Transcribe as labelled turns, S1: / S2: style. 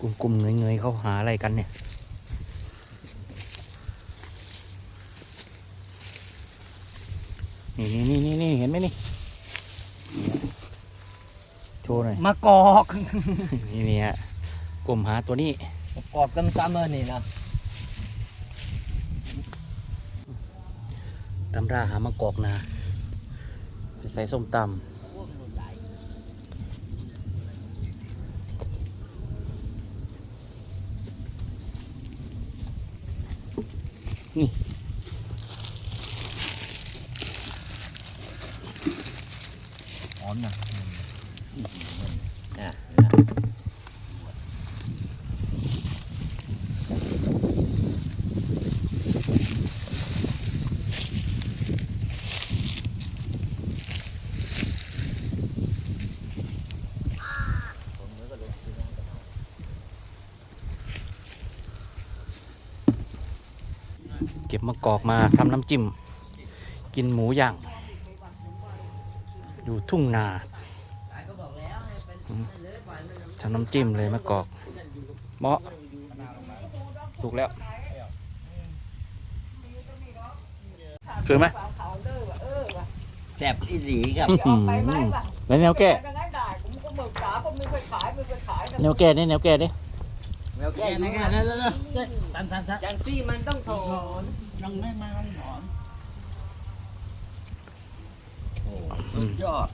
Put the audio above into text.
S1: กลุ่มๆเงยๆเขาหาอะไรกันเนี่ย นี่นี่นี่นี่เห็นไหมนี่ โชว์หน่อย
S2: มากอก
S1: นี่นี่ฮะกลุ่มหาตัวนี้
S2: กอกกันซ้ำเลยนี่นะ
S1: ตำราหามะกอกนาไปใส่ส้มตำ นี่
S2: อ่อนนะอะ
S1: เก็บมะกอกมาทำน้ำจิ้ม กินหมูย่าง อยู่ทุ่งนาอืมทำน้ำจิ้มเลยมะกอกเหมาะถูกแล้วคือไหม
S2: แซ่บอีหลีครับ
S1: อื้อหือแล้วแนวแก้
S3: ก็ได้ได้ผมก็หมึกจ๋าผมมีไปขายมีไปขาย
S1: แนวแก้นี่แนวแก้นี่
S2: แล้วแก้ยังไงแล้วแล้วสันสันสันจังซี่มันต้องถอน
S3: ยังไม่มาถอน
S2: สุดยอด